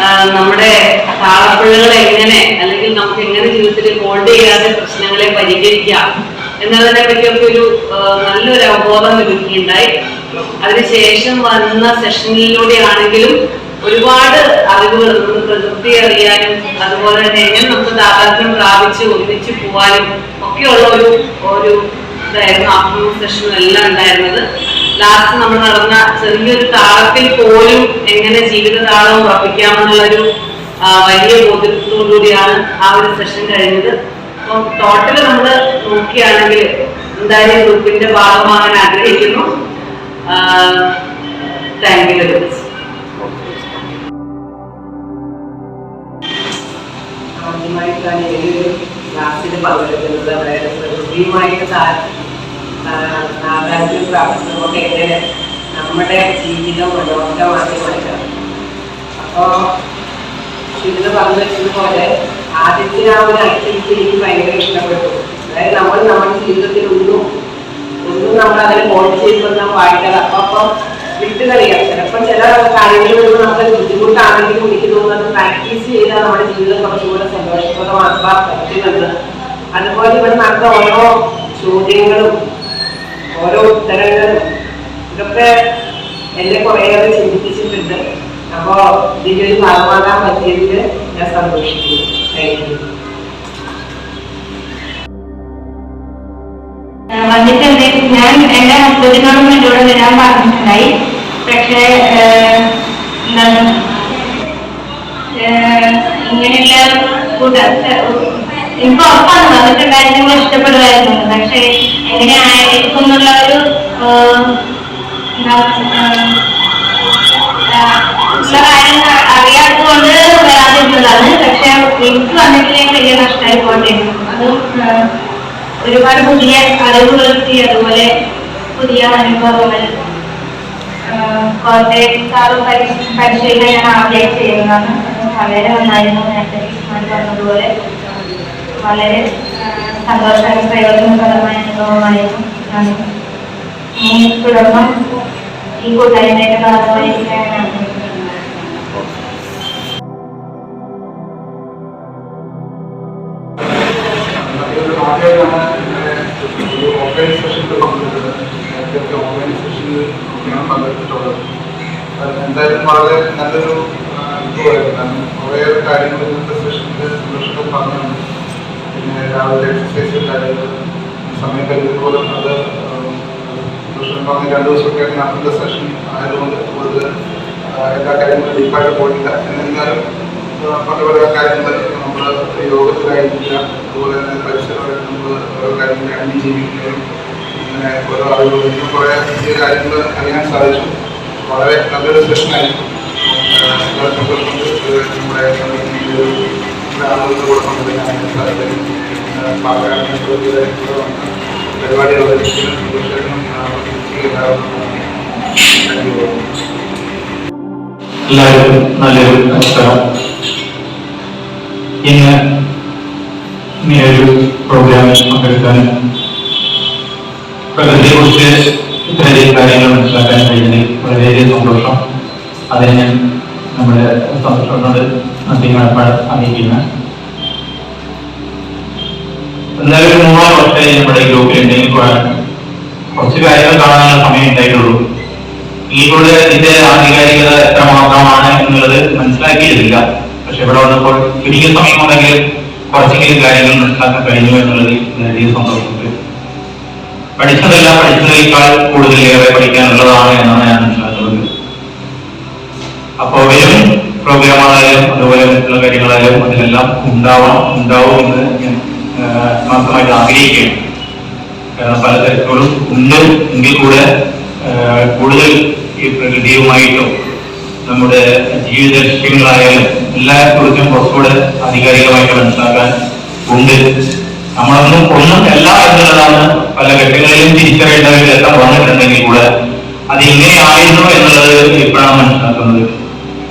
ആ, നമ്മുടെ താളപ്പിഴകൾ എങ്ങനെ അല്ലെങ്കിൽ നമുക്ക് എങ്ങനെ ജീവിതത്തിൽ ഹോൾഡ് ചെയ്യാതെ പ്രശ്നങ്ങളെ പരിഹരിക്കാം എന്നതിനെ പറ്റിയൊക്കെ ഒരു നല്ലൊരു അവബോധം ലഭിക്കുകയുണ്ടായി. അതിനുശേഷം വന്ന സെഷനിലൂടെ ആണെങ്കിലും ഒരുപാട് അറിവുകൾ നമുക്ക് പ്രകൃതി അറിയാനും അതുപോലെ തന്നെ എങ്ങനെ നമുക്ക് താതാത്മ്യം പ്രാപിച്ച് ഒന്നിച്ച് പോവാനും ഒക്കെയുള്ള ഒരു ഒരു ഇതായിരുന്നു ആഫ്റ്റർനൂൺ സെഷനും എല്ലാം ഉണ്ടായിരുന്നത്. ലാസ്റ്റ് നമ്മൾ നടന്ന ചെറിയൊരു താളത്തിൽ പോലും എങ്ങനെ ജീവിത താളം ഉറപ്പിക്കാമെന്നുള്ളൊരു വലിയ ബോധ്യത്തോടുകൂടിയാണ് ആ ഒരു സെഷൻ കഴിഞ്ഞത്. അപ്പം ടോട്ടൽ നമ്മൾ നോക്കുകയാണെങ്കിൽ എന്തായാലും ഗ്രൂപ്പിന്റെ ഭാഗമാകാൻ ആഗ്രഹിക്കുന്നു. താങ്ക് യു വെരി ആദ്യമായിട്ടാണ് ഏതൊരു ക്ലാസ്സിന് പങ്കെടുക്കുന്നത്. അതായത് പ്രകൃതിയുമായിട്ട് താ- താ- താതാത്മ്യം നമ്മുടെ ജീവിതം മനോഹരമാക്കി മാറ്റണം അപ്പോൾ ഇത് പറഞ്ഞു വെച്ചതുപോലെ ആദ്യത്തെ ആ ഒരു ആക്ടിവിറ്റി എനിക്ക് ഭയങ്കര ഇഷ്ടപ്പെട്ടു. അതായത് നമ്മൾ നമ്മുടെ ജീവിതത്തിൽ ഒന്നും ഒന്നും നമ്മൾ അതിനെ ഫോൺ ചെയ്യുമ്പോൾ നാം വായിക്കാതെ അപ്പം അപ്പം വിട്ടുകളിയാം ചിലപ്പോൾ ചില കാര്യങ്ങൾ വരുമ്പോൾ ബുദ്ധിമുട്ടാണെങ്കിലും എനിക്ക് തോന്നുന്നത് പ്രാക്ടീസ് ചെയ്താൽ നമ്മുടെ ജീവിതം കുറച്ചുകൂടെ സന്തോഷപ്രദമാക്കാൻ പറ്റുമെന്ന്. അതുപോലെ ഇവിടെ നടന്ന ഓരോ ചോദ്യങ്ങളും ഓരോ ഉത്തരങ്ങളും ഇതൊക്കെ എന്നെ കുറേയേറെ ചിന്തിപ്പിച്ചിട്ടുണ്ട് ഇതിന്റെ ഒരു ഭാഗമാകാൻ പറ്റിയതിൽ ഞാൻ സന്തോഷിക്കുന്നു താങ്ക് യു വന്നിട്ടുണ്ട് ഞാൻ എന്റെ ഹസ്ബൻഡിനോടും എന്നോട് വരാൻ പറഞ്ഞിട്ടുണ്ടായി പക്ഷേ ഇങ്ങനെയുള്ള കൂട്ട എനിക്ക് ഉറപ്പാണ് വന്നിട്ടുണ്ടായിരുന്നു ഇഷ്ടപ്പെടുമായിരുന്നു പക്ഷേ എങ്ങനെ ആയിരിക്കും എന്നുള്ള ഒരു എന്താ ഉള്ള കാര്യം അറിയാത്തതുകൊണ്ട് വരാതിരുന്നതാണ് പക്ഷെ എനിക്ക് വന്നിട്ടില്ലെങ്കിൽ വലിയ നഷ്ടമായി പോകേണ്ടിയിരുന്നു അതും ഒരുപാട് പുതിയ അറിവുകൾ കിട്ടി അതുപോലെ പുതിയ അനുഭവങ്ങൾ കോട്ടയം സാറും പരി- പരിശീലനം ഞാൻ ആദ്യമായി വളരെ നന്നായിരുന്നു നേരത്തെ പറഞ്ഞതുപോലെ വളരെ ആഹ് സന്തോഷകരം പ്രയോജനപ്രദമായ അനുഭവമായിരുന്നു ഞാൻ തുടർന്നും Ikut dari mereka, യു എല്ലാവർക്കും നല്ലൊരു നമസ്കാരം. ഇന്ന് ഈ ഒരു പ്രോഗ്രാമിൽ പങ്കെടുക്കാനും പ്രകൃതിയെക്കുറിച്ച് ഇത്രയധികം കാര്യങ്ങൾ മനസ്സിലാക്കാൻ കഴിഞ്ഞതിൽ വളരെയധികം സന്തോഷം. അതിന് ഞാൻ നമ്മുടെ സന്തോഷത്തോട് നന്ദി അറിയിക്കുന്നു എന്തായാലും ഒരു മൂന്നാൽ വർഷമായി നമ്മുടെ ഗ്രൂപ്പിൽ എന്തെങ്കിലും കുറച്ച് കാര്യങ്ങൾ കാണാനുള്ള സമയം ഉണ്ടായിട്ടുള്ളൂ. ഇതിലൂടെ ഇതിന്റെ ആധികാരികത എത്ര മാത്രമാണ് എന്നുള്ളത് മനസ്സിലാക്കിയിട്ടില്ല. പക്ഷെ ഇവിടെ വന്നപ്പോൾ ചുരുങ്ങിയ സമയം ഉണ്ടെങ്കിൽ കുറച്ചെങ്കിലും കാര്യങ്ങൾ മനസ്സിലാക്കാൻ കഴിഞ്ഞു എന്നുള്ളത് വളരെയധികം സന്തോഷമുണ്ട്. പഠിച്ചതെല്ലാം പഠിച്ചതിനേക്കാൾ ഏറെ പഠിക്കാനുള്ളതാണ് എന്നാണ് ഞാൻ മനസ്സിലാക്കുന്നത്. അപ്പോൾ വരും പ്രോഗ്രാമുകളായാലും അതുപോലെ മറ്റുള്ള കാര്യങ്ങളായാലും അതിലെല്ലാം ഉണ്ടാവണം ഉണ്ടാവും എന്ന് ഞാൻ ആത്മാർത്ഥമായിട്ട് ആഗ്രഹിക്കുകയാണ്. കാരണം പല തിരക്കുകളും ഉണ്ട് എങ്കിൽ കൂടെ കൂടുതൽ ഈ പ്രകൃതിയുമായിട്ടും നമ്മുടെ ജീവിത ലക്ഷ്യങ്ങളായാലും എല്ലാക്കുറിച്ചും കുറച്ചുകൂടെ ആധികാരികമായിട്ട് മനസ്സിലാക്കാൻ ഉണ്ട്. നമ്മളൊന്നും ഒന്നും അല്ല എന്നുള്ളതാണ് പല ഘട്ടങ്ങളിലും തിരിച്ചറിയേണ്ടവരിൽ എല്ലാം വന്നിട്ടുണ്ടെങ്കിൽ കൂടെ അത് എങ്ങനെയായിരുന്നു എന്നുള്ളത് ഇപ്പോഴാണ് മനസ്സിലാക്കുന്നത്.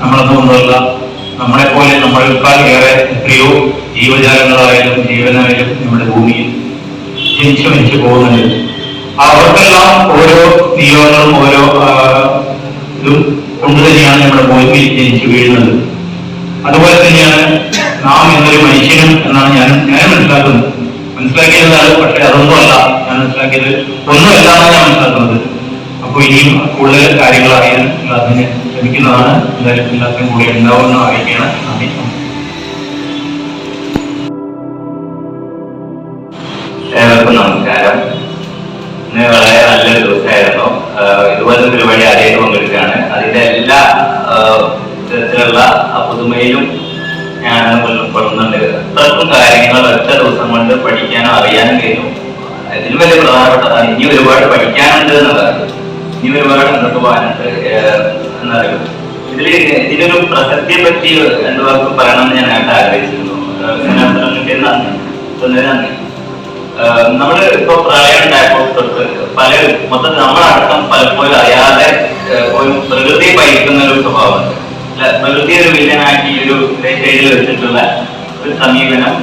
നമ്മളൊന്നും ഒന്നുമല്ല നമ്മളെ പോലെ നമ്മളെക്കാൾ ഏറെ എത്രയോ ജീവജാലങ്ങളായാലും ജീവനായാലും നമ്മുടെ ഭൂമിയിൽ ജനിച്ചു മരിച്ചു പോകുന്നുണ്ട്. അവർക്കെല്ലാം ഓരോ നിയമങ്ങളും ഓരോ ഇതും കൊണ്ട് തന്നെയാണ് നമ്മുടെ ഭൂമിയിൽ ജനിച്ചു വീഴുന്നത്. അതുപോലെ തന്നെയാണ് നാം എന്നൊരു മനുഷ്യനും എന്നാണ് ഞാൻ ഞാൻ മനസ്സിലാക്കുന്നത്. മനസ്സിലാക്കിയതാണ് പക്ഷെ അതൊന്നുമല്ല. ഞാൻ മനസ്സിലാക്കിയത് ഒന്നുമല്ല എന്നാണ് ഞാൻ മനസ്സിലാക്കുന്നത്. അപ്പോൾ ഇനിയും കൂടുതൽ കാര്യങ്ങൾ അറിയാൻ അതിന് ശ്രമിക്കുന്നതാണ് എന്തായാലും എല്ലാവർക്കും കൂടി ഉണ്ടാവുമെന്ന് അറിയിക്കുകയാണ്. നന്ദി. ഏവർക്കും നമസ്കാരം. ഇന്ന് വളരെ നല്ലൊരു ദിവസമായിരുന്നു. ആഹ് ഇതുപോലത്തെ പരിപാടി ആദ്യമായിട്ട് പങ്കെടുക്കുകയാണ്. അതിന്റെ എല്ലാ തരത്തിലുള്ള പുതുമയിലും ഞാൻ ഉൾപ്പെടുന്നുണ്ട് അത്രക്കും കാര്യങ്ങൾ ഒറ്റ ദിവസം കൊണ്ട് പഠിക്കാനും അറിയാനും കഴിയും ഇതിലും വലിയ പ്രധാനപ്പെട്ടതാണ് ഇനി ഒരുപാട് പഠിക്കാനുണ്ട് എന്നുള്ളത്. ഇനി ഒരുപാട് മുന്നോട്ട് പോകാനുണ്ട്. എന്നറിയും. ഇതിൽ ഇതിനൊരു പ്രസക്തിയെ പറ്റി രണ്ടു വാക്ക് പറയണമെന്ന് ഞാൻ ആയിട്ട് ആഗ്രഹിച്ചിരുന്നു. നന്ദി. നമ്മൾ ഇപ്പൊ പ്രളയം ഉണ്ടായപ്പോൾ പല മൊത്തത്തിൽ നമ്മളടക്കം പലപ്പോഴും അറിയാതെ ഒരു പ്രകൃതിയെ ഭയക്കുന്ന ഒരു സ്വഭാവമുണ്ട് പ്രകൃതിയെ ഒരു വില്ലനാക്കി ഒരു സൈഡിൽ വെച്ചിട്ടുള്ള ഒരു സമീപനം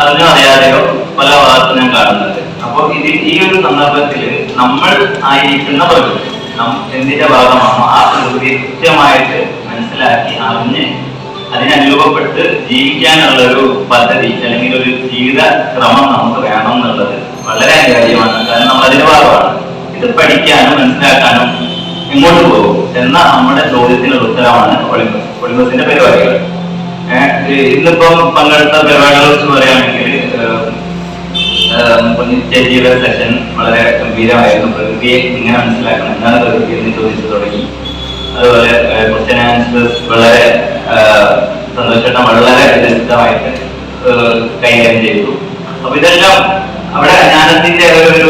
അതിനും അറിയാതെയോ പല ഭാഗത്തും ഞാൻ കാണുന്നുണ്ട്. അപ്പോൾ ഇത് ഈ ഒരു സന്ദർഭത്തിൽ നമ്മൾ ആയിരിക്കുന്ന പ്രകൃതി. നാം എന്തിന്റെ ഭാഗമാണോ ആ പ്രകൃതിയെ കൃത്യമായിട്ട് മനസ്സിലാക്കി അറിഞ്ഞ് അതിനെ അനുഭവപ്പെട്ട് ജീവിക്കാനുള്ള ഒരു പദ്ധതി അല്ലെങ്കിൽ ഒരു ജീവിത ക്രമം നമുക്ക് വേണം എന്നുള്ളത് വളരെ അനിവാര്യമാണ്. കാരണം നമ്മൾ അതിന്റെ ഭാഗമാണ്. ഇത് പഠിക്കാനും മനസ്സിലാക്കാനും എങ്ങോട്ട് പോകും എന്ന നമ്മുടെ ചോദ്യത്തിനുള്ള ഉത്തരമാണ് ഒളിമ്പസ്. ഒളിമ്പസിന്റെ പരിപാടികൾ. ഇന്നിപ്പം പങ്കെടുത്ത പരിപാടികളെ കുറിച്ച് പറയുകയാണെങ്കിൽ ചേച്ചിയുടെ സെഷൻ വളരെ ഗംഭീരമായിരുന്നു. പ്രകൃതിയെ ഇങ്ങനെ മനസ്സിലാക്കണം എന്താണ് പ്രകൃതി എന്ന് ചോദിച്ചു തുടങ്ങി. അതുപോലെ ക്വസ്റ്റ്യൻ ആൻസേഴ്സ് വളരെ സന്തോഷം വളരെ വ്യത്യസ്തമായിട്ട് കൈകാര്യം ചെയ്തു. അപ്പൊ ഇതെല്ലാം അവിടെ ജ്ഞാനത്തിന്റെ ഒരു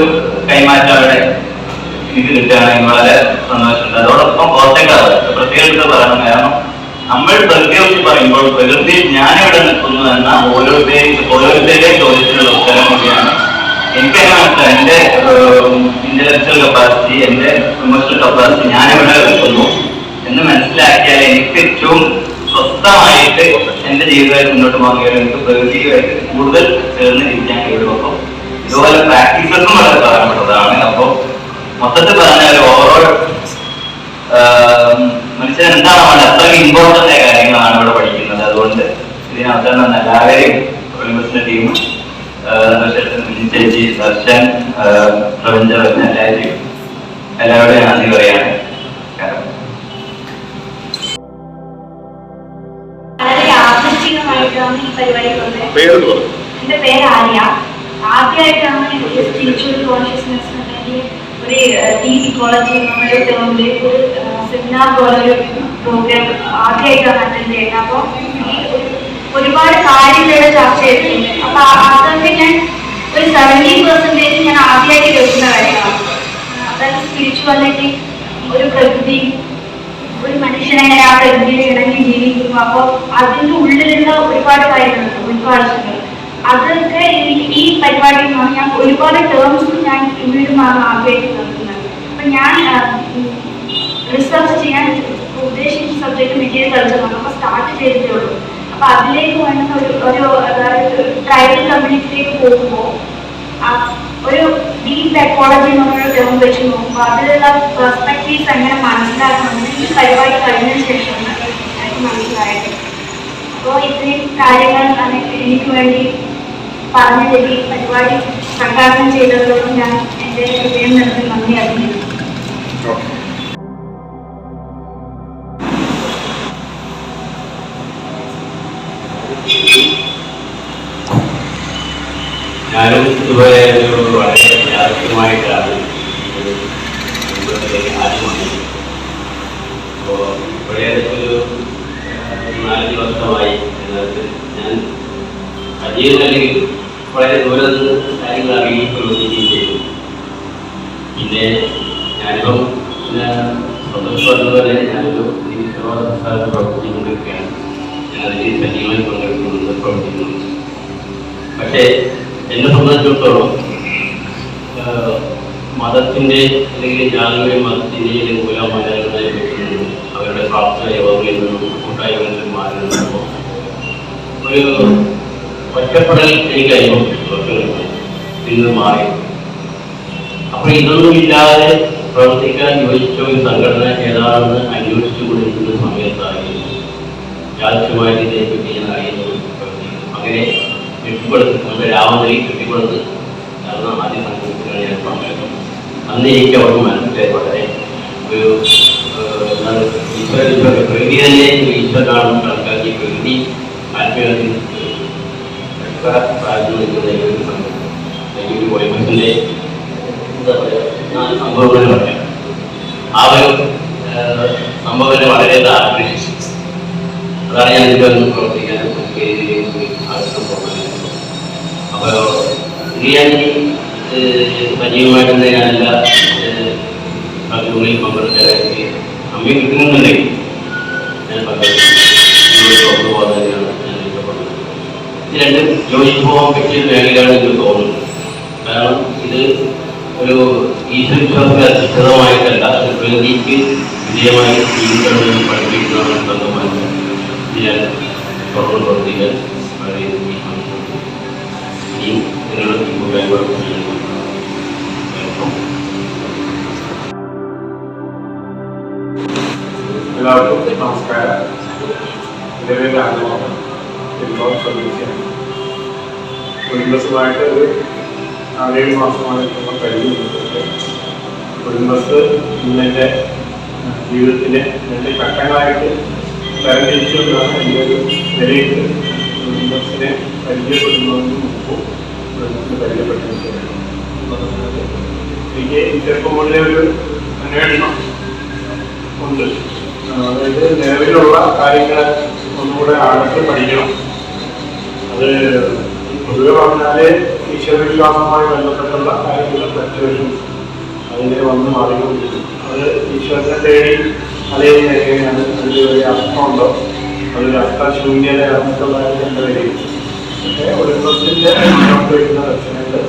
കൈമാറ്റം അവിടെ എനിക്ക് കിട്ടുകയാണെങ്കിൽ വളരെ സന്തോഷമുണ്ട്. അതോടൊപ്പം കോട്ടയക്കാർ പ്രത്യേകിച്ച് പറയണം കാരണം നമ്മൾ പ്രകൃതി പറയുമ്പോൾ പ്രകൃതി ഞാൻ എവിടെ നിൽക്കുന്നു എന്ന ഓരോരുത്തരെയും ഓരോരുത്തരുടെയും ചോദ്യത്തിനുള്ള ഉത്തരം കൂടിയാണ്. എനിക്കങ്ങനെ മനസ്സിലായി. എന്റെ ഇന്റലക്ച്വൽ കപ്പാസിറ്റി എന്റെ ഇമോഷണൽ കപ്പാസിറ്റി ഞാൻ എവിടെ നിൽക്കുന്നു എന്ന് മനസ്സിലാക്കിയാൽ എനിക്ക് ഏറ്റവും സ്വസ്ഥമായിട്ട് എന്റെ ജീവിതമായിട്ട് മുന്നോട്ട് പോകാൻ കഴിയും. എനിക്ക് പ്രകൃതിയുമായിട്ട് കൂടുതൽ ചേർന്ന് ജീവിക്കാൻ അപ്പോൾ ഇതുപോലെ പ്രാക്ടീസസും വളരെ പ്രധാനപ്പെട്ടതാണ്. അപ്പോൾ മൊത്തത്തിൽ പറഞ്ഞാൽ ഓവറോൾ മനുഷ്യൻ എന്താണ് അവിടെ അത്രയും ഇമ്പോർട്ടന്റ് ആയ കാര്യങ്ങളാണ് ഇവിടെ പഠിക്കുന്നത്. അതുകൊണ്ട് ഇതിനകത്ത് നിന്ന് എല്ലാവരെയും ഒളിമ്പിക്സിന്റെ ടീമും ചേച്ചി ദർശൻ പ്രപഞ്ച എല്ലാവരെയും എല്ലാവരുടെയും നന്ദി പറയാണ് എന്റെ പേര് ആര്യ. ആദ്യമായിട്ടാണ് സ്പിരിച്വൽ കോൺഷ്യസ്നെസ് അല്ലെങ്കിൽ ഒരു ഡീപ് ഇക്കോളജി നമ്മുടെ ഒരു സെമിനാർ പോലൊരു പ്രോഗ്രാം ആദ്യമായിട്ടാണ് അറ്റൻഡ് ചെയ്യുന്നത്. അപ്പോൾ ഒരുപാട് കാര്യങ്ങളുടെ ചർച്ച ചെയ്തിട്ടുണ്ട് അപ്പൊ അതൊക്കെ ഞാൻ ഒരു സെവന്റി പെർസെന്റേജ് ഞാൻ ആദ്യമായിട്ട് കേൾക്കുന്ന കാര്യമാണ് അതായത് സ്പിരിച്വാലിറ്റി ഒരു പ്രകൃതി ഒരു മനുഷ്യനെങ്ങനെ ആ പ്രകൃതിയിൽ ഇണങ്ങി ജീവിക്കുന്നു. അപ്പോൾ അതിന്റെ ഉള്ളിലുള്ള ഒരുപാട് കാര്യങ്ങളുണ്ട് ഉൾക്കാഴ്ചകൾ അതൊക്കെ എനിക്ക് ഈ പരിപാടിയിൽ നിന്നാണ് ഞാൻ ഒരുപാട് ടേംസ് ഞാൻ ആദ്യമായിട്ട് കേൾക്കുന്നത്. അപ്പൊ ഞാൻ റിസർച്ച് ചെയ്യാൻ ഉദ്ദേശിച്ച സബ്ജക്ട് മെറ്റീരിയൽ കൾച്ചറാണ് അപ്പൊ സ്റ്റാർട്ട് ചെയ്തേ ഉള്ളൂ. അപ്പൊ അതിലേക്ക് വേണ്ടുന്ന ഒരു ഒരു അതായത് ട്രൈബൽ കമ്മ്യൂണിറ്റിയിലേക്ക് പോകുമ്പോൾ ഒരു ഡീപ് എക്കോളജി എന്നുള്ള ടേം വെച്ച് നോക്കുമ്പോൾ അതിലുള്ള പെർസ്പെക്റ്റീവ്സ് എങ്ങനെ മനസ്സിലാക്കണമെന്ന് ഈ പരിപാടി കഴിഞ്ഞ ശേഷമാണ് എനിക്ക് മനസ്സിലായത്. അപ്പോൾ ഇത്രയും കാര്യങ്ങൾ എനിക്ക് വേണ്ടി പറഞ്ഞു തരി പരിപാടി പ്രകാശനം ചെയ്തതോടും ഞാൻ എന്റെ ഹൃദയം നിറഞ്ഞ് നന്ദി അറിയിക്കുന്നു. ഇതുപോലെ ഒരു വളരെ യാദൃശ്യമായിട്ടാണ് ഈ ഒരു കുടുംബത്തിലേക്ക് ആദ്യം അപ്പോൾ ഇവിടെ ഒരു നാലഞ്ച് വർഷമായി ഞാൻ അജീവനല്ലെങ്കിൽ വളരെ ദൂരെ നിന്ന് കാര്യങ്ങൾ പ്രവർത്തിക്കുകയും ചെയ്തു. പിന്നെ ഞാനിപ്പം സന്തോഷം പറഞ്ഞതുപോലെ ഞാനൊരു നിരീക്ഷണ പ്രവർത്തിച്ചുകൊണ്ടിരിക്കുകയാണ് ഞാൻ അതിൽ സജീവമായി പങ്കെടുക്കുന്നുണ്ട് പ്രവർത്തിക്കുന്നുണ്ട് പക്ഷേ എന്നെ സംബന്ധിച്ചിടത്തോളം മതത്തിന്റെ അല്ലെങ്കിൽ ജാതിയുടെ മതത്തിന്റെയും അല്ലെങ്കിൽ പറ്റുന്നത് അവരുടെ പ്രാർത്ഥന യോഗങ്ങളിൽ നിന്നും കൂട്ടായ്മകളിൽ ഒരു ഒറ്റപ്പെടൽ എനിക്ക് അനുഭവപ്പെട്ടു നിന്ന് മാറി. അപ്പോൾ ഇതൊന്നും ഇല്ലാതെ പ്രവർത്തിക്കാൻ യോജിച്ച ഒരു സംഘടന ഏതാണെന്ന് അന്വേഷിച്ചു കൊണ്ടിരിക്കുന്ന സമയത്തായിരുന്നു യാദൃശ്യമായിട്ട് ഇതിനെപ്പറ്റി ഞാൻ അറിയുന്നു അങ്ങനെ കെട്ടിപ്പടുത്ത് രാമനരി കെട്ടിപ്പടുത്ത് കാരണം ആദ്യ സംഘടനത്തിലാണ് ഞാൻ പങ്കെടുത്തത്. അന്ന് എനിക്ക് അവർക്ക് മനസ്സിലായി വളരെ ഒരു ഈശ്വര പ്രകൃതി തന്നെ ഈശ്വരനാണെന്ന് കണക്കാക്കി പ്രകൃതി ഒരു ആ ഒരു സംഭവം വളരെ ആകർഷിച്ചു. അതാണ് ഞാൻ ഒന്ന് പ്രവർത്തിക്കാൻ ആവശ്യം പോകുന്നത് അപ്പോൾ ഇത് പരിചയമായിരുന്ന ഞാനല്ല അതിനുള്ളിൽ പങ്കെടുക്കാനായിട്ട് അമ്മയെ കിട്ടുന്നുണ്ടെങ്കിൽ ഞാൻ പങ്കെടുക്കും തുറന്നു പോകാനാണ് ഞാൻ ഇഷ്ടപ്പെടുന്നത് ഇത് രണ്ടും യോജിച്ചു പോകാൻ പറ്റിയ മേഖലയാണ് എനിക്ക് തോന്നുന്നത് കാരണം ഇത് ഒരു ഈശ്വരവിശ്വാസത്തെ അധിഷ്ഠിതമായിട്ടല്ല ഒരു പ്രകൃതിക്ക് വിജയമായി ജീവിതം പഠിപ്പിക്കുന്നതാണ് ഇത് ഞാൻ തുറന്നു പ്രവർത്തിക്കാൻ വളരെ ഇനിയും ചെയ്യുന്നു എല്ലാവർക്കും നമസ്കാരം എന്റെ പേര് രാജമോഹൻ തിരുവോം സ്വദേശിയാണ് കുടുംബസുമായിട്ട് ഒരു നാലേഴ് മാസമാണ് നമ്മൾ കഴിഞ്ഞിട്ടുണ്ട് കുടുംബസ് ഇന്നെന്റെ ജീവിതത്തിലെ രണ്ട് ഘട്ടങ്ങളായിട്ട് തരംതിരിച്ചുകൊണ്ടാണ് എന്റെ ഒരു നിലയിട്ട് കുടുംബസിനെ പരിചയപ്പെടുന്നതിന് മുമ്പും എനിക്ക് ചെറുപ്പം ഒരു അന്വേഷണം ഉണ്ട്. അതായത് നിലവിലുള്ള കാര്യങ്ങൾ ഒന്നുകൂടെ ആഴത്തിൽ പഠിക്കണം. അത് പൊതുവെ പറഞ്ഞാൽ ഈശ്വരവിശ്വാസവുമായി ബന്ധപ്പെട്ടുള്ള കാര്യങ്ങൾ ഫ്ലക്ച്വേഷൻ അതിനെ വന്ന് മാറിക്കൊണ്ടിരിക്കും അത് ഈശ്വരനെ തേടി അലയുന്ന എങ്ങനെയാണ് അതിൽ ഒരു അർത്ഥമുണ്ടോ? അതൊരു അർത്ഥശൂന്യതയാണെന്നുള്ളതായിട്ട് എന്താ വരികയും മുന്നോട്ട് വരുന്ന ദർശനങ്ങൾ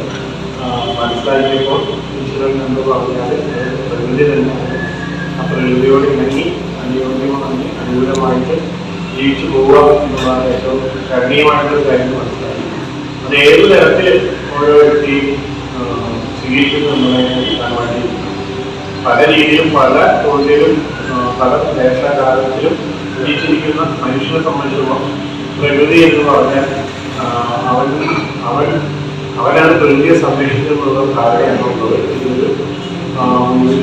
മനസ്സിലാക്കിയപ്പോൾ ഈശ്വരൻ എന്ന് പറഞ്ഞാൽ പ്രകൃതി തന്നെയാണ് ആ പ്രകൃതിയോട് ഇണങ്ങി അനുയോജ്യമായി അനുകൂലമായിട്ട് ജീവിച്ചു പോവുക എന്നുള്ളതാണ് ഏറ്റവും കരണീയമായിട്ടൊരു കാര്യം മനസ്സിലാക്കി. അത് ഏത് തരത്തിൽ ഓരോ വ്യക്തിയും സ്വീകരിക്കുന്നു എന്നുള്ളതിനെ അടിസ്ഥാനമായിട്ട് പല രീതിയിലും പല തൊഴിലും ആ, പല ദേശകാലത്തിലും ജീവിച്ചിരിക്കുന്ന മനുഷ്യനെ സംബന്ധിച്ചിടത്തോളം പ്രകൃതി എന്ന് പറഞ്ഞാൽ അവൻ അവൻ അവനാണ് പ്രകൃതിയെ സംരക്ഷിക്കുന്നുള്ള ധാരണയാണുള്ളത്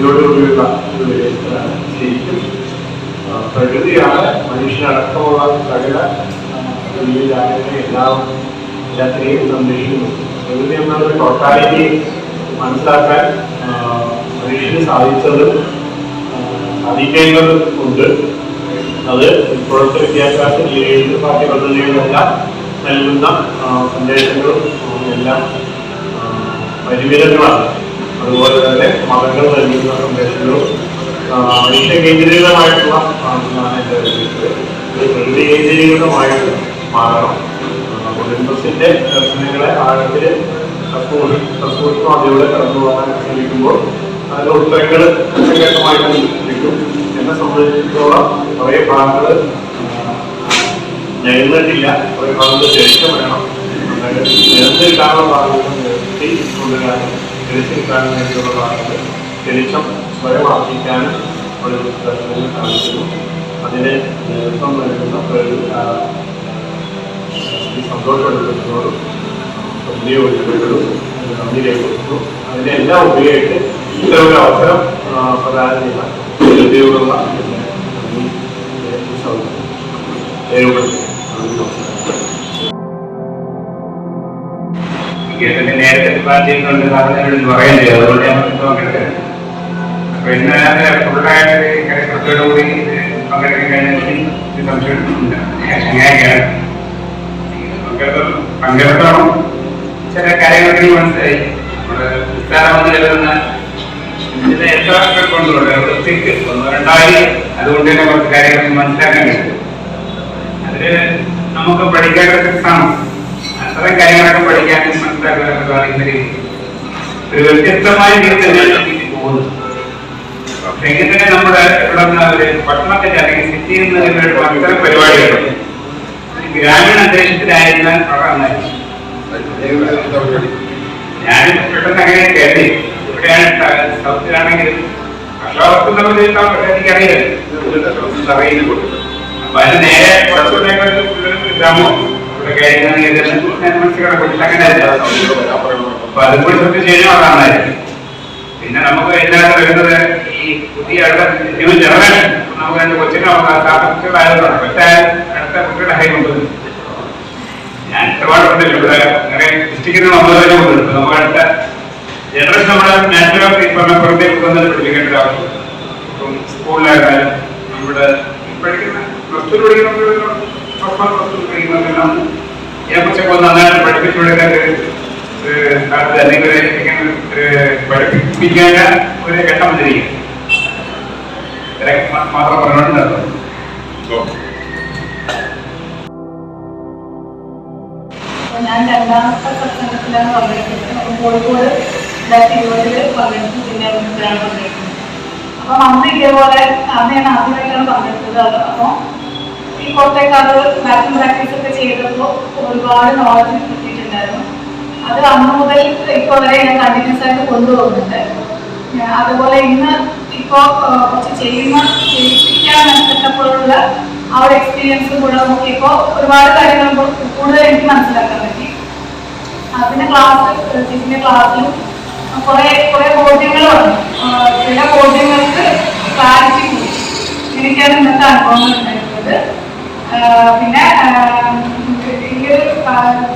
ഒരു വിലയിരുത്തലാണ് ശരിക്കും പ്രകൃതിയാണ് മനുഷ്യനടക്കമുള്ള സകല പ്രകൃതിയിലാകട്ടെ എല്ലാം എല്ലാത്തിനെയും സംരക്ഷിക്കുന്നു പ്രകൃതി എന്നുള്ള ടോട്ടാലിറ്റി മനസ്സിലാക്കാൻ മനുഷ്യന് സാധിച്ചത് സാധിക്കേണ്ടത് ഉണ്ട് അത് ഇപ്പോഴത്തെ വിദ്യാഭ്യാസ രീതികളിലും പാഠ്യപദ്ധതികളിലെല്ലാം നൽകുന്ന സന്ദേശങ്ങളും എല്ലാം പരിമിതങ്ങളാണ് അതുപോലെ തന്നെ മതങ്ങൾ നൽകുന്ന സന്ദേശങ്ങളും മനുഷ്യ കേന്ദ്രീകൃതമായിട്ടുള്ള. ഇത് പ്രകൃതി കേന്ദ്രീകൃതമായിട്ട് മാറണം കുടുംബത്തിന്റെ ദർശനങ്ങളെ ആഴത്തിൽ സൂക്ഷ്മം അതിലൂടെ കടന്നു പോകാൻ ശ്രമിക്കുമ്പോൾ അതിന്റെ ഉത്തരങ്ങൾ ഘട്ടമായിട്ട് ലഭിക്കും എന്നെ സംബന്ധിച്ചിടത്തോളം കുറേ ഭാഗങ്ങൾ നിലനിന്നിട്ടില്ല കുറേ ഭാഗങ്ങൾ തിരിച്ചു വേണം. തിരിച്ചു കിട്ടാനും വേണ്ടിയുള്ള ഭാഗങ്ങൾ തിരിച്ചും സ്വയമാക്കിക്കാനും ഒരു കാണിക്കുന്നു. അതിനെ നേതൃത്വം നൽകുന്ന ഒരു പുതിയ ഒഴിവുകളും നന്ദി രേഖപ്പെടുത്തുന്നു. അതിനെ എല്ലാം ഉപയോഗിച്ച് ഇത്തരം ഒരു അവസരം ആ, പ്രദാനം ചെയ്യുന്ന ഹൃദയമുള്ള നന്ദി രേഖപ്പെടുത്തുന്നു കേരളത്തിന്റെ നേരത്തെ പ്രാചീനങ്ങളുണ്ട് സാധനങ്ങൾ പറയണ്ടേ അതുകൊണ്ട് നമുക്ക് നോക്കട്ടെ അപ്പൊ ഇന്ന് ഫുള്ളായിട്ട് ശ്രദ്ധയോടുകൂടി പങ്കെടുക്കാൻ സംശയമുണ്ട് അങ്ങനെയൊക്കെയാണ് പങ്കെടുത്ത പങ്കെടുത്തോളം ചില കാര്യങ്ങളൊക്കെ മനസ്സിലായി. നമ്മുടെ വിസ്താരം വന്ന് കരുതുന്ന ചില യഥാർത്ഥ കൊണ്ടുള്ള വൃത്തിക്ക് ഒന്നോ രണ്ടായി. അതുകൊണ്ട് തന്നെ കുറച്ച് കാര്യങ്ങൾ മനസ്സിലാക്കാൻ കഴിയും അതിൽ നമുക്ക് പഠിക്കേണ്ട സിസ്റ്റമാണ് അത്തരം കാര്യങ്ങളൊക്കെ പഠിക്കാനും മനസ്സിലാക്കാനൊക്കെ സാധിക്കുന്ന രീതി ഒരു വ്യത്യസ്തമായ രീതിയിലാണ് പോകുന്നത്. എങ്കിൽ തന്നെ നമ്മുടെ ഇവിടെ ഒരു പട്ടണത്തിന്റെ അല്ലെങ്കിൽ സിറ്റിയിൽ നിന്ന് ഒരു മത്സര പരിപാടികൾ ഗ്രാമീണ അന്തരീക്ഷത്തിലായിരുന്നാൽ വളരെ നന്നായിരിക്കും ഞാൻ പെട്ടെന്ന് അങ്ങനെ കയറി ഇവിടെയാണ് സൗത്തിലാണെങ്കിലും പക്ഷെ അവർക്ക് നമ്മൾ എനിക്കറിയില്ല. അറിയില്ല അപ്പൊ അതിന് നേരെ ഗ്രാമം. അപ്പൊ അതും കൂടി ശ്രദ്ധിച്ചു കഴിഞ്ഞാൽ അതാണ് പിന്നെ നമുക്ക് ഇതിനകത്ത് വരുന്നത് ഈ പുതിയ ന്യൂ ജനറേഷൻ നമുക്ക് എന്റെ കൊച്ചിനെ കുട്ടികളായതുകൊണ്ടാണ് പക്ഷേ അടുത്ത കുട്ടിയുടെ ഹൈ കൊണ്ടുവരുന്നത് ഞാൻ ഒരുപാട് ഉണ്ടല്ലോ ഇവിടെ അങ്ങനെ നമ്മൾ തന്നെ കൊണ്ടുവരുന്നത് നമുക്ക് അടുത്ത ജനറേഷൻ നമ്മുടെ നാച്ചുറൽ ഇപ്പം പുറത്തേക്ക് കൊണ്ടുവന്ന് പഠിപ്പിക്കേണ്ട ഒരു ആവശ്യം ഇപ്പം സ്കൂളിലായിരുന്നാലും നമ്മുടെ പ്ലസ് ടു പഠിക്കുന്ന പ്ലസ് ടു പഠിക്കുന്നതെല്ലാം ഇതിനെ കുറിച്ചൊക്കെ ഒന്ന് നന്നായിട്ട് പഠിപ്പിച്ചുകൊടുക്കാൻ കാലത്ത് അല്ലെങ്കിൽ ഒരു ഇങ്ങനെ ഒരു ഘട്ടം വന്നിരിക്കും മാത്രം പറഞ്ഞുകൊണ്ട് നിർത്തുന്നു. അപ്പോൾ ഞാൻ രണ്ടാമത്തെ പ്രസംഗത്തിലാണ് പങ്കെടുക്കുന്നത് കോഴിക്കോട് രണ്ടായിരത്തി ഇരുപതിൽ പങ്കെടുത്തു പിന്നെ പങ്കെടുക്കുന്നത് അപ്പം അന്ന് ഇതേപോലെ അന്ന് ഞാൻ ആദ്യമായിട്ടാണ് പങ്കെടുത്തത് അത് അപ്പോൾ ഈ കോട്ടയക്കാട് ബാറ്റിംഗ് പ്രാക്ടീസ് ഒക്കെ ചെയ്തപ്പോൾ ഒരുപാട് നോളജ് കിട്ടിയിട്ടുണ്ടായിരുന്നു. അത് അന്ന് മുതൽ ഇപ്പോൾ വരെ ഞാൻ കണ്ടിന്യൂസ് ആയിട്ട് കൊണ്ടുപോകുന്നുണ്ട്. അതുപോലെ ഇന്ന് ഇപ്പോൾ കുറച്ച് ചെയ്യുന്ന ചെയ്യിപ്പിക്കാൻ മെച്ചപ്പെട്ടപ്പോഴുള്ള ആ ഒരു എക്സ്പീരിയൻസ് കൂടെ നോക്കിയപ്പോൾ ഒരുപാട് കാര്യങ്ങൾ കൂടുതൽ എനിക്ക് മനസ്സിലാക്കാൻ പറ്റി. അതിന്റെ ക്ലാസ് ചേച്ചിന്റെ ക്ലാസ്സിലും കുറെ കുറെ ബോധ്യങ്ങളുണ്ട് ചില ബോധ്യങ്ങൾക്ക് ക്ലാരിറ്റി കൂടി എനിക്കാണ് ഇന്നത്തെ അനുഭവങ്ങൾ ആ, പിന്നെ ഈ ഒരു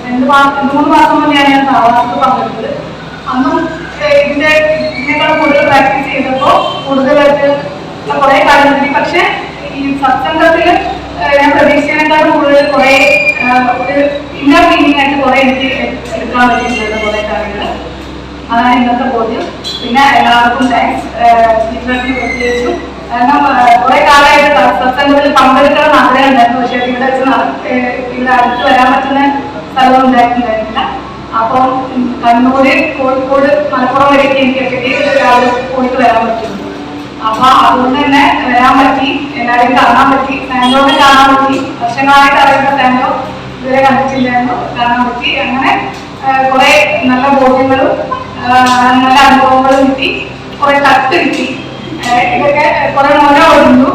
രണ്ട് മാസം മൂന്ന് മാസം മുന്നെയാണ് ഞാൻ താമസത്ത് പങ്കെടുത്തത് അന്നും ഇതിന്റെ ഇതിനേക്കാൾ കൂടുതൽ പ്രാക്ടീസ് ചെയ്തപ്പോൾ കൂടുതലായിട്ട് കുറെ കാര്യങ്ങൾ പക്ഷെ ഈ സത്സംഗത്തിൽ ഞാൻ പ്രതീക്ഷിച്ചതിനേക്കാൾ കൂടുതൽ കുറെ ഇന്നർ ഫീലിംഗ് ആയിട്ട് കുറെ എനിക്ക് എടുക്കാൻ പറ്റിയിട്ടുണ്ട് കുറെ കാര്യങ്ങൾ. അതാണ് ഇന്നത്തെ ബോധ്യം പിന്നെ എല്ലാവർക്കും താങ്ക്സ് ടീച്ചർക്ക് പ്രത്യേകിച്ചും കാരണം കുറെ കാലമായിട്ട് സത്സംഗത്തിൽ പങ്കെടുക്കണം ആഗ്രഹം ഉണ്ടായിരുന്നു പക്ഷേ ഇവിടെ വെച്ച് ഇവിടെ അടുത്ത് വരാൻ പറ്റുന്ന സ്ഥലം ഉണ്ടായിട്ടുണ്ടായിരുന്നില്ല. അപ്പം കണ്ണൂര് എനിക്ക് പോയിട്ട് വരാൻ പറ്റുന്നു അപ്പൊ അതുകൊണ്ട് വരാൻ പറ്റി എല്ലാവരെയും കാണാൻ പറ്റി. സാൻഡോനെ കാണാൻ പറ്റി. വർഷങ്ങളായിട്ട് അറിയുന്ന സാൻഡോ ഇതുവരെ കണ്ടിട്ടില്ലായിരുന്നു. കാണാൻ പറ്റി. അങ്ങനെ കുറെ നല്ല ബോധ്യങ്ങളും നല്ല അനുഭവങ്ങളും കിട്ടി. കുറെ തട്ട് കിട്ടി. ഇതൊക്കെ കുറെ മുന്നേ ഒഴിഞ്ഞു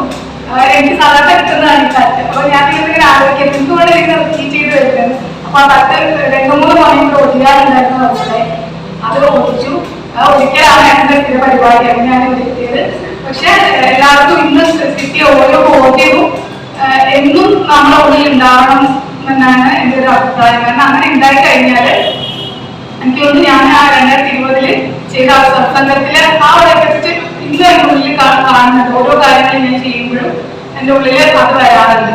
എനിക്ക് സാധാരണ കിട്ടുന്നതാണ് ഈ അപ്പൊ ഞാൻ ഇങ്ങനെ ആലോചിക്കാം എന്തുകൊണ്ട് ഇങ്ങനെ റിപ്പീറ്റ് ചെയ്ത് വരുന്നത്? അപ്പൊ ആ തട്ട് രണ്ടു മൂന്ന് മണിക്കൂർ ഒഴിയാറുണ്ടായിരുന്നു മനസ്സിലായി അത് ഒഴിച്ചു ഒരിക്കലാണ് എന്റെ സ്ഥിര പരിപാടി ഞാൻ ഒരുക്കിയത് പക്ഷെ എല്ലാവർക്കും ഇന്ന് കിട്ടിയ ഓരോ ബോധ്യവും എന്നും നമ്മുടെ ഉള്ളിൽ ഉണ്ടാവണം എന്നാണ് എന്റെ ഒരു അഭിപ്രായം. കാരണം അങ്ങനെ ഉണ്ടായി കഴിഞ്ഞാൽ എനിക്ക് തോന്നുന്നു ഞാൻ ആ രണ്ടായിരത്തി ഇരുപതിൽ ചെയ്ത സത്സംഗത്തിൽ ആ ഒരു എഫക്റ്റ് ഇന്ന് എന്റെ ഉള്ളിൽ കാണുന്നുണ്ട്. ഓരോ കാര്യങ്ങളും ഞാൻ ചെയ്യുമ്പോഴും എന്റെ ഉള്ളിൽ അത് വരാറുണ്ട്.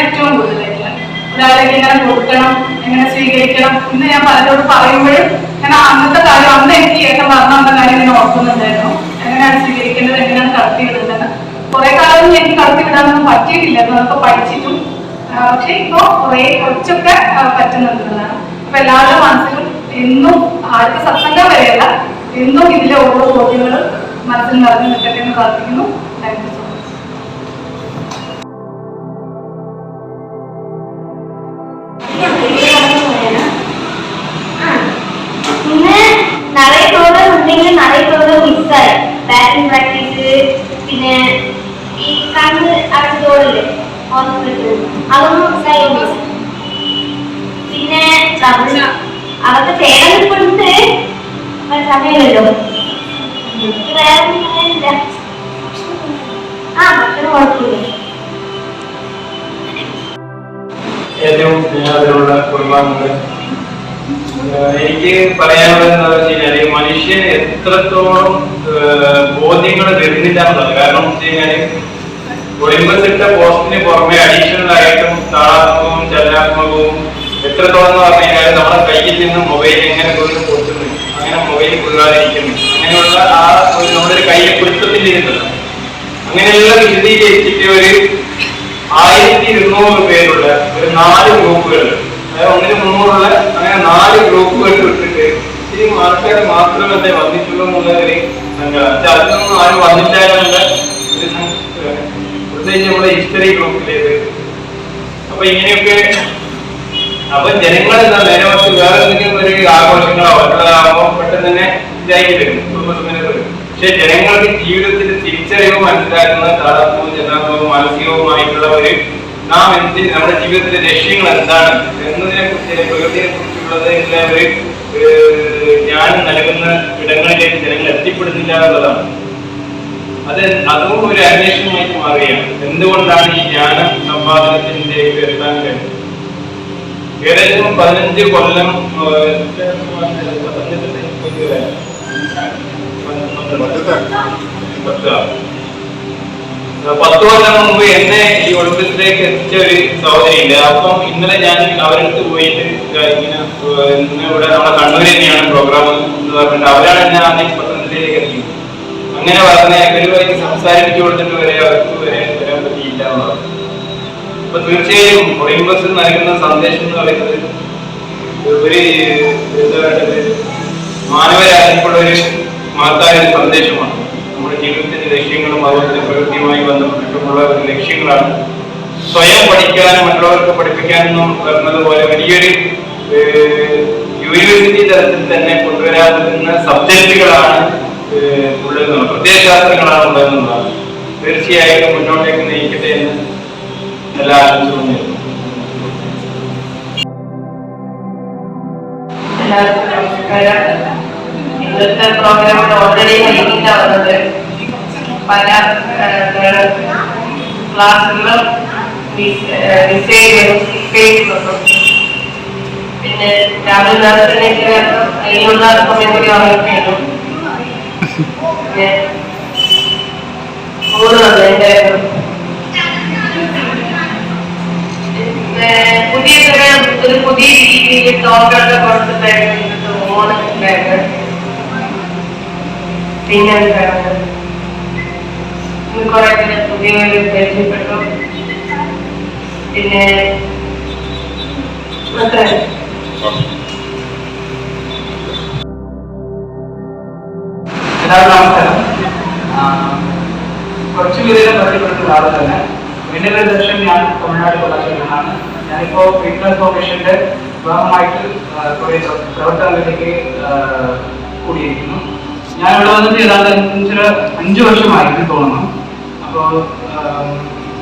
ഏറ്റവും കൂടുതലായിട്ടുള്ള ഒരാളേക്ക് എങ്ങനെ കൊടുക്കണം എങ്ങനെ സ്വീകരിക്കണം ഇന്ന് ഞാൻ പലരോട് പറയുമ്പോഴും ഞാൻ അന്നത്തെ കാര്യം അന്ന് എനിക്ക് ഏറ്റവും പറഞ്ഞ അന്ന കാര്യം ഞാൻ ഓർക്കുന്നുണ്ടായിരുന്നു. എങ്ങനെയാണ് സ്വീകരിക്കേണ്ടത് എങ്ങനെയാണ് കടത്തി വിടുന്നത് കുറെ കാലം എനിക്ക് കടത്തി വിടാനൊന്നും പറ്റിയിട്ടില്ല അതൊക്കെ പഠിച്ചിട്ടും പക്ഷെ ഇപ്പോ കുറെ കുറച്ചൊക്കെ പറ്റുന്നുണ്ടെന്നാണ് അപ്പൊ എല്ലാവരുടെ മനസ്സിലും എന്നും ആദ്യത്തെ സത്സംഗം വരെയല്ല. എന്നും ഇതിലെ ഓരോ ചോദ്യങ്ങൾ മനസ്സിൽ നിറഞ്ഞു നിൽക്കട്ടെ എന്ന് പ്രാർത്ഥിക്കുന്നു. Thank you so much batting practice പിന്നെ ഈ കണ്ണ് അടച്ചതോടില്ലേ ഹോസ്പിറ്റൽ അതൊന്നും. പിന്നെ അതൊക്കെ ചെയ്യണം ഇപ്പോഴത്തെ ഒരു സമയമില്ലല്ലോ. എനിക്ക് വേറെ ഒന്നും ആ ഭക്ഷണം കുഴപ്പമില്ല. ഏറ്റവും സ്നേഹത്തിലുള്ള കുടുംബാംഗങ്ങൾ. ഏഹ് എനിക്ക് പറയാനുള്ളത് എന്താ കഴിഞ്ഞാൽ മനുഷ്യന് എത്രത്തോളം ബോധ്യങ്ങൾ വരുന്നില്ല എന്നുള്ളത്. കാരണം എന്ന് കഴിഞ്ഞാൽ ഒളിമ്പസിട്ട പോസ്റ്റിന് പുറമെ അഡീഷണൽ ആയിട്ടും താളാത്മകവും ചലനാത്മകവും എത്രത്തോളം എന്ന് പറഞ്ഞു കഴിഞ്ഞാൽ നമ്മുടെ കയ്യിൽ നിന്ന് മൊബൈൽ എങ്ങനെ കൊണ്ട് പൊട്ടുന്നു അങ്ങനെ മൊബൈൽ കൊള്ളാതിരിക്കുന്നു അങ്ങനെയുള്ള ആ ഒരു നമ്മുടെ ഒരു കയ്യെ പിടുത്തത്തിൽ ഇരുന്നത് അങ്ങനെയുള്ള രീതിയിൽ എത്തിയിട്ട് ഒരു ആയിരത്തി ഇരുന്നൂറ് പേരുള്ള ഒരു നാല് ഗ്രൂപ്പുകൾ. അതായത് ഒന്നിന് മുന്നൂറുള്ള അങ്ങനെ നാല് ഗ്രൂപ്പുകൾ വിട്ടിട്ട് ഇത്തിരി ആൾക്കാർ മാത്രമല്ലേ വന്നിട്ടുള്ളൂ എന്നുള്ള ഒരു സംഘടന ആരും വന്നിട്ടായിരുന്നില്ല പ്രത്യേകിച്ച് നമ്മുടെ ഹിസ്റ്ററി ഗ്രൂപ്പിലേത്. അപ്പൊ ഇങ്ങനെയൊക്കെ അപ്പൊ ജനങ്ങൾ എന്താ നേരെ മറിച്ച് വേറെ എന്തെങ്കിലും ഒരു ആഘോഷങ്ങളോ മറ്റുള്ളതാകുമ്പോൾ പെട്ടെന്ന് തന്നെ ഇതായി വരും കുടുംബത്തിന് പക്ഷെ ജനങ്ങൾക്ക് ജീവിതത്തിൽ തിരിച്ചറിവ് മനസ്സിലാക്കുന്ന തടസ്സവും ചലനാത്മകവും മാനസികവുമായിട്ടുള്ള ഒരു നാം എന്ത് നമ്മുടെ ജീവിതത്തിലെ ലക്ഷ്യങ്ങൾ എന്താണ് എന്നതിനെ കുറിച്ച് പ്രകൃതിയെ കുറിച്ചുള്ളത് എല്ലാം ഒരു ജ്ഞാനം നൽകുന്ന ഇടങ്ങളിലേക്ക് ജനങ്ങൾ എത്തിപ്പെടുന്നില്ല എന്നുള്ളതാണ്. അത് അതും ഒരു അന്വേഷണമായിട്ട് മാറുകയാണ്. എന്തുകൊണ്ടാണ് ഈ ജ്ഞാന സമ്പാദനത്തിന്റെ എത്താൻ കഴിയുന്നത്? ഏകദേശം പതിനഞ്ച് കൊല്ലം പത്ത്. ആ. കൊല്ലം മുമ്പ് എന്നെ ഈ ഒളിമ്പിക്സിലേക്ക് എത്തിച്ച ഒരു സഹോദരിയില്ല അപ്പം ഇന്നലെ ഞാൻ അവരടുത്ത് പോയിട്ട് ഇങ്ങനെ ഇന്ന് ഇവിടെ നമ്മുടെ കണ്ണൂർ തന്നെയാണ് പ്രോഗ്രാം എന്ന് പറഞ്ഞിട്ട് അവരാണ് എന്നെ ആദ്യം പത്തനംതിട്ടയിലേക്ക് എത്തിയത് അങ്ങനെ പറഞ്ഞ ഇവരുമായി സംസാരിച്ചു കൊടുത്തിട്ട് വരെ അവർക്ക് വരെ വരാൻ പറ്റിയില്ല എന്നുള്ളത്. അപ്പൊ തീർച്ചയായും ഒളിമ്പസ് നൽകുന്ന സന്ദേശം എന്ന് പറയുന്നത് ഒരു എന്താ മാനവരാശിക്കുള്ള ഒരു മഹത്തായ ഒരു സന്ദേശമാണ്. നമ്മുടെ ജീവിതത്തിന്റെ ലക്ഷ്യങ്ങളും അതുപോലെ പ്രകൃതിയുമായി ബന്ധപ്പെട്ടിട്ടുമുള്ള ഒരു ലക്ഷ്യങ്ങളാണ്. സ്വയം പഠിക്കാനും മറ്റുള്ളവർക്ക് പഠിപ്പിക്കാനും പറഞ്ഞത് പോലെ വലിയൊരു യൂണിവേഴ്സിറ്റി തലത്തിൽ തന്നെ കൊണ്ടുവരാൻ പറ്റുന്ന സബ്ജക്റ്റുകളാണ് ഉള്ളതെന്നുള്ളത്. പ്രത്യയശാസ്ത്രങ്ങളാണ് ഉള്ളതെന്നുള്ളതാണ് തീർച്ചയായിട്ടും മുന്നോട്ടേക്ക് നയിക്കട്ടെ എന്ന് എല്ലാവർക്കും ഇന്നത്തെ പ്രോഗ്രാമിൽ ഓൾറെഡി വന്നത് പല ക്ലാസ്സുകളും പിന്നെ രാഹുൽ ദാസിനൊക്കെ അതിനുള്ള വന്നിട്ടുണ്ട് അറിയിക്കുന്നു പിന്നെ മൂന്ന് പുതിയ രീതിയിൽ ടോക്കൊക്കെ കൊടുത്തിട്ടായിരുന്നു ഓണത്തിണ്ടായിരുന്നു പിന്നെ കുറെ പേര് പുതിയ പരിചയപ്പെട്ടു. പിന്നെ എല്ലാവർക്കും നമസ്കാരം. കുറച്ച് പേരെ പരിചയപ്പെടുത്തുന്ന ആൾ തന്നെ. എന്റെ പേര് ദർശൻ ഞാൻ തമിഴ്നാട് കൊല്ലാശ്ശേരിയാണ് ഞാനിപ്പോ ഫൗണ്ടേഷന്റെ ഭാഗമായിട്ട് കുറെ പ്ര- പ്രവർത്തനങ്ങളിലേക്ക് കൂടിയിരിക്കുന്നു. ഞാൻ ഇവിടെ വന്നിട്ട് ഏതാണ്ട് അഞ്ചര അഞ്ചു വർഷമായി തോന്നുന്നു. അപ്പോ ആ,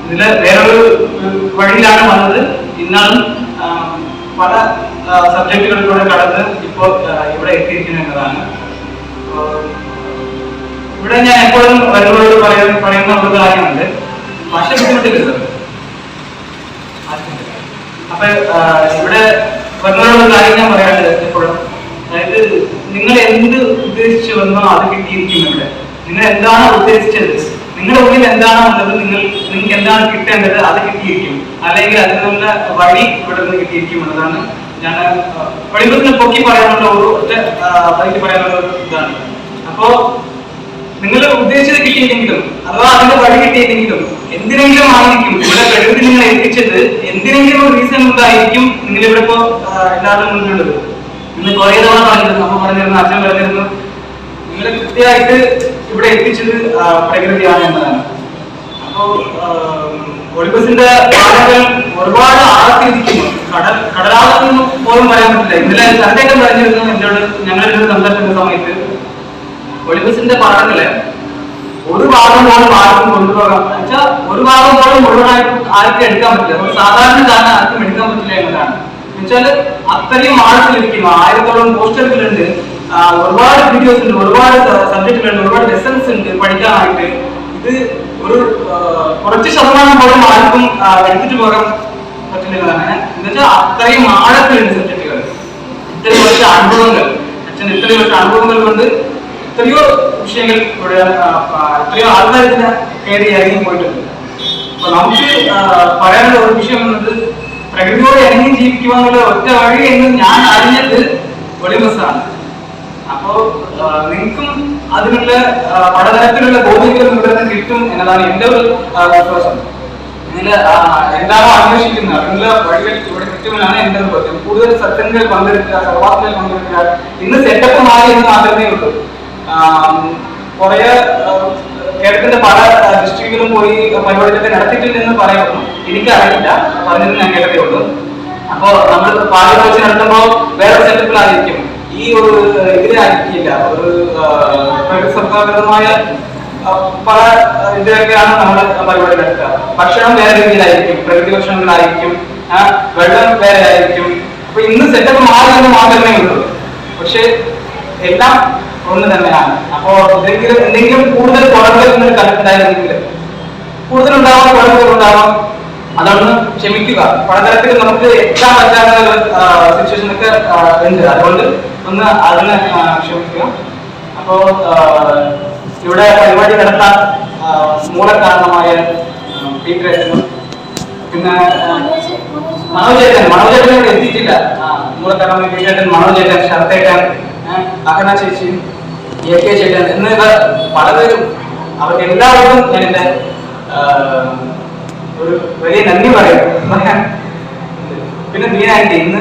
ഇതിൽ വേറൊരു വഴിയിലാണ് വന്നത്. ഇന്നാണ് പല സബ്ജക്റ്റുകളിലൂടെ കടന്ന് ഇപ്പോ ഇവിടെ എത്തിയിരിക്കുന്നു എന്നതാണ്. ഇവിടെ ഞാൻ എപ്പോഴും വരുന്നവരോട് പറയുന്ന പറയുന്ന ഒരു കാര്യമുണ്ട്. ഭാഷ ബുദ്ധിമുട്ടില്ല അപ്പൊ ഇവിടെ വരുന്നവരോട് കാര്യം ഞാൻ പറയാനുള്ളത് എപ്പോഴും അതായത് നിങ്ങൾ എന്ത് ഉദ്ദേശിച്ചു വന്നോ അത് കിട്ടിയിരിക്കും ഇവിടെ. നിങ്ങൾ എന്താണ് ഉദ്ദേശിച്ചത്? നിങ്ങളുടെ ഉള്ളിൽ എന്താണോ ഉള്ളത് നിങ്ങൾ നിങ്ങൾക്ക് എന്താണ് കിട്ടേണ്ടത്? അത് കിട്ടിയിരിക്കും. അല്ലെങ്കിൽ അതിനുള്ള വഴി ഇവിടെ നിന്ന് കിട്ടിയിരിക്കും എന്നതാണ് ഞാൻ വെളിപ്പത്തിന് പൊക്കി പറയാനുള്ള ഒരു ഒറ്റ വഴിക്ക് പറയാനുള്ള ഇതാണ്. അപ്പോ നിങ്ങൾ ഉദ്ദേശിച്ചത് കിട്ടിയില്ലെങ്കിലും അഥവാ അതിന്റെ വഴി കിട്ടിയില്ലെങ്കിലും എന്തിനെങ്കിലും ആയിരിക്കും. ഇവിടെ കഴിവിൽ നിങ്ങൾ എത്തിച്ചത് എന്തിനെങ്കിലും ഒരു റീസൺ ഉണ്ടായിരിക്കും നിങ്ങൾ ഇവിടെ ഇപ്പോ എല്ലാവരും മുന്നിലുള്ളത്. ഇന്ന് കുറേ തവണ പറഞ്ഞിരുന്നു അമ്മ പറഞ്ഞിരുന്നു അച്ഛൻ പറഞ്ഞിരുന്നു. നിങ്ങളെ കൃത്യമായിട്ട് ഇവിടെ എത്തിച്ചത് പ്രകൃതിയാണ് എന്നതാണ്. അപ്പോ ഒളിമ്പസിന്റെ ഒരുപാട് ആർത്തിരിക്കുന്നു കടൽ കടലാളെന്ന് പോലും പറയാൻ പറ്റില്ല. ഇന്നലെ സന്ധ്യയൊക്കെ പറഞ്ഞിരുന്നു എന്നോട് ഞങ്ങളുടെ സംസാരിക്കുന്ന സമയത്ത്. ഒളിമ്പസിന്റെ പാഠങ്ങളെ ഒരു ഭാഗം പോലും ആർക്കും കൊണ്ടുപോകാം. എന്നുവെച്ചാൽ ഒരു ഭാഗം പോലും മുഴുവനായിട്ടും ആർക്കും എടുക്കാൻ പറ്റില്ല. സാധാരണ കാരണം ആർക്കും എടുക്കാൻ പറ്റില്ല എന്നതാണ്. എന്നുവെച്ചാൽ അത്രയും ആഴത്തിലിരിക്കുന്നു ആയിരത്തോളം പോസ്റ്ററുകളുണ്ട് ഒരുപാട് വീഡിയോസ് ഉണ്ട് ഒരുപാട് സബ്ജക്റ്റുകളുണ്ട് ഒരുപാട് ലെസൺസ് ഉണ്ട് പഠിക്കാനായിട്ട്. ഇത് ഒരു കുറച്ച് ശതമാനം പോലും ആർക്കും എടുത്തിട്ട് പോകാൻ പറ്റില്ല എന്നതാണ്. എന്നുവെച്ചാൽ അത്രയും ആഴത്തിലുണ്ട് സബ്ജക്റ്റുകൾ ഇത്രയും വർഷ അനുഭവങ്ങൾ. അച്ഛൻ ഇത്രയും വർഷ അനുഭവങ്ങൾ കൊണ്ട് എത്രയോ വിഷയങ്ങൾ ഇവിടെ എത്രയോ ആൾക്കാർ ഇതിനെ കയറി ഇറങ്ങി പോയിട്ടുണ്ട്. അപ്പൊ നമുക്ക് പറയാനുള്ള ഒരു വിഷയം എന്നത് പ്രകൃതിയോട് ഇറങ്ങി ജീവിക്കുവാനുള്ള ഒറ്റ വഴി എന്ന് ഞാൻ അറിഞ്ഞത് ഒളിമസാണ്. അപ്പോ നിങ്ങൾക്കും അതിനുള്ള പലതരത്തിലുള്ള ബോധ്യങ്ങളും ഇവിടെ നിന്ന് കിട്ടും എന്നതാണ് എന്റെ ഒരു വിശ്വാസം. ഇതിൽ ആ, എന്താണോ അന്വേഷിക്കുന്നത് അതിനുള്ള വഴികൾ ഇവിടെ കിട്ടുമെന്നാണ് എന്റെ ഒരു ബോധ്യം. കൂടുതൽ സത്യങ്ങൾ പങ്കെടുക്കുക സർവാസങ്ങളിൽ പങ്കെടുക്കുക ഇന്ന് സെറ്റപ്പ് മാറി എന്ന് മാത്രമേ ഉള്ളൂ. കുറെ കേരളത്തിന്റെ പല ഡിസ്ട്രിക്റ്റുകളും പോയി പരിപാടികളൊക്കെ നടത്തിയിട്ടില്ലെന്ന് പറയുന്നു. എനിക്കറിയില്ല. പറഞ്ഞത് ഞാൻ കേട്ടതേ ഉള്ളൂ. അപ്പോ നമ്മൾ പാചകം വെച്ച് നടത്തുമ്പോൾ വേറെ സെറ്റപ്പിലായിരിക്കും. ഈ ഒരു ഇതിലായിരിക്കില്ല ഒരു സർക്കാരുമായ പല ഇതിലൊക്കെയാണ് നമ്മൾ പരിപാടി നടത്തുക ഭക്ഷണം വേറെ രീതിയിലായിരിക്കും. പ്രകൃതി ഭക്ഷണങ്ങളായിരിക്കും. വെള്ളം വേറെ ആയിരിക്കും അപ്പൊ ഇന്ന് സെറ്റപ്പ് മാറി എന്ന് മാത്രമേ ഉള്ളൂ. പക്ഷെ എല്ലാം ഒന്ന് തന്നെയാണ്. അപ്പോ എന്തെങ്കിലും എന്തെങ്കിലും കൂടുതൽ കുറവുകൾ നിങ്ങൾ കണ്ടിട്ടുണ്ടായിരുന്നെങ്കിൽ കൂടുതൽ ഉണ്ടാവാൻ കുറവുകൾ ഉണ്ടാവാം അതൊന്ന് ക്ഷമിക്കുക. പഠനത്തിൽ നമുക്ക് എത്താൻ പറ്റാത്ത സിറ്റുവേഷൻ ഒക്കെ ഉണ്ട്. അതുകൊണ്ട് ഒന്ന് അതിന് ക്ഷമിക്കുക. അപ്പോ ഇവിടെ പരിപാടി നടത്താൻ മൂല കാരണമായ പിന്നെ മനോജേട്ടൻ മനോജേട്ടൻ ഇവിടെ എത്തിയിട്ടില്ല. മൂലകാരണമായ പീറ്റർ മനോജേട്ടൻ ശരത്തേട്ടൻ അഹന ചേച്ചി എ കെ ചേട്ടൻ എന്നിവർ പലതരം അവർക്ക് എല്ലാവർക്കും ഞാൻ എന്റെ ഒരു വലിയ നന്ദി പറയാം. പിന്നെ മീനായിട്ട് ഇന്ന്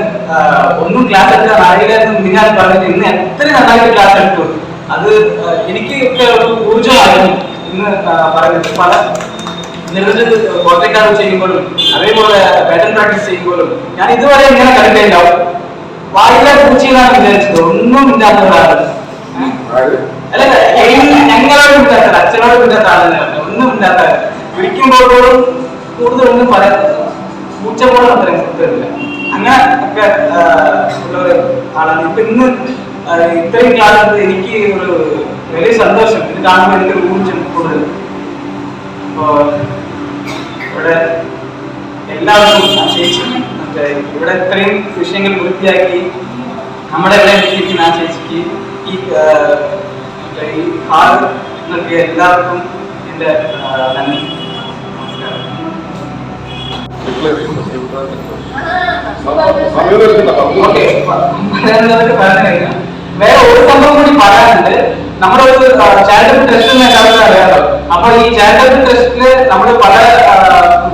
ഒന്നും ക്ലാസ് എടുക്കാൻ അറിയില്ലായിരുന്നു മീനാൻ പറഞ്ഞിട്ട് ഇന്ന് എത്ര നന്നായിട്ട് ക്ലാസ് എടുത്തു. അത് എനിക്ക് ഒക്കെ ഒരു ഊർജമായിരുന്നു ഇന്ന് പറയുന്നത്. പല നിർദ്ദിഷ്ട പ്രോജക്റ്റാണ് ചെയ്യുമ്പോഴും അതേപോലെ പാറ്റേൺ പ്രാക്ടീസ് ചെയ്യുമ്പോഴും ഞാൻ ഇതുവരെ ഇങ്ങനെ കണ്ടിട്ടുണ്ടാവും വായിലെ പൂച്ചയിലാണ് വിചാരിച്ചത്. ഒന്നും ഇല്ലാത്തവരാണ് അല്ലെ ഞങ്ങളോട് ഇല്ലാത്ത അച്ഛനോട് ഇല്ലാത്ത ആളെന്ന് ഒന്നും ഇല്ലാത്ത വിളിക്കുമ്പോൾ പോലും കൂടുതലൊന്നും പറയാൻ പൂച്ച പോലും അത്രയും കിട്ടില്ല അങ്ങനെ ഒക്കെ ആളാണ്. ഇപ്പൊ ഇന്ന് ഇത്രയും കാലത്ത് എനിക്ക് ഒരു വലിയ സന്തോഷം. ഇത് കാണുമ്പോൾ എനിക്ക് ഊർജം കൂടുതൽ. അപ്പോ ഇവിടെ എല്ലാവർക്കും ചേച്ചി. മറ്റേ ഇവിടെ ഇത്രയും വിഷയങ്ങൾ പൂർത്തിയാക്കി നമ്മുടെ ഇവിടെ എത്തിയിരിക്കുന്ന ആ ചേച്ചിക്ക് ഈ ഈ നൽകിയ എല്ലാവർക്കും എന്റെ നന്ദി. വേറെ ഒരു സംഭവം കൂടി പറയാനുണ്ട്. നമ്മുടെ ഒരു ചാരിറ്റബിൾ ട്രസ്റ്റ് എല്ലാവർക്കും അറിയാമല്ലോ അപ്പൊ ഈ ചാരിറ്റബിൾ ട്രസ്റ്റിൽ നമ്മൾ പല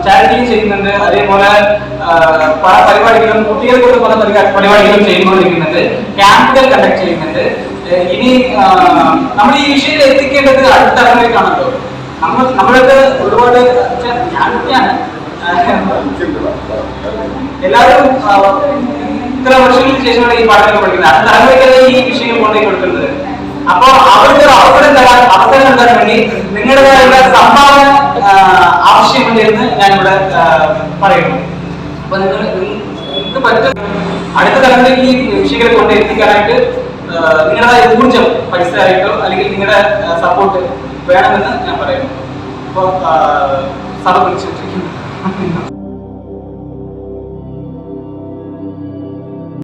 ചാരിറ്റിയും ചെയ്യുന്നുണ്ട്. അതേപോലെ പല പരിപാടികളും കുട്ടികൾക്കൊക്കെ പല പരിപാ- പരിപാടികളും ചെയ്തുകൊണ്ടിരിക്കുന്നുണ്ട്. ക്യാമ്പുകൾ കണ്ടക്ട് ചെയ്യുന്നുണ്ട്. ഇനി നമ്മൾ ഈ വിഷയത്തിൽ എത്തിക്കേണ്ടത് അടുത്ത തലമുറയ്ക്കാണല്ലോ. നമ്മൾ നമ്മളൊക്കെ ഒരുപാട് ഞാൻ എല്ലാവരും ഇത്ര വർഷങ്ങൾക്ക് ശേഷമാണ് ഈ പാഠങ്ങൾ പഠിക്കുന്നത്. അടുത്ത തലമുറയ്ക്കല്ല ഈ വിഷയം കൊണ്ടേ കൊടുക്കുന്നത്. അപ്പൊ അവർക്ക് ഒരു അവസരം തരാൻ അവസരം തരാൻ വേണ്ടി നിങ്ങളുടെ സംഭാവന ആവശ്യമുണ്ട് എന്ന് ഞാൻ ഇവിടെ പറയുന്നു. അപ്പൊ നിങ്ങൾ നിങ്ങൾക്ക് പറ്റും. അടുത്ത തലമുറയ്ക്ക് ഈ വിഷയങ്ങളെ കൊണ്ട് എത്തിക്കാനായിട്ട് നിങ്ങളുടെ ഊർജം പൈസ ആയിട്ടോ അല്ലെങ്കിൽ നിങ്ങളുടെ സപ്പോർട്ട് വേണമെന്ന് ഞാൻ പറയുന്നു. അപ്പോൾ സഭ വിളിച്ചിട്ടിരിക്കുന്നു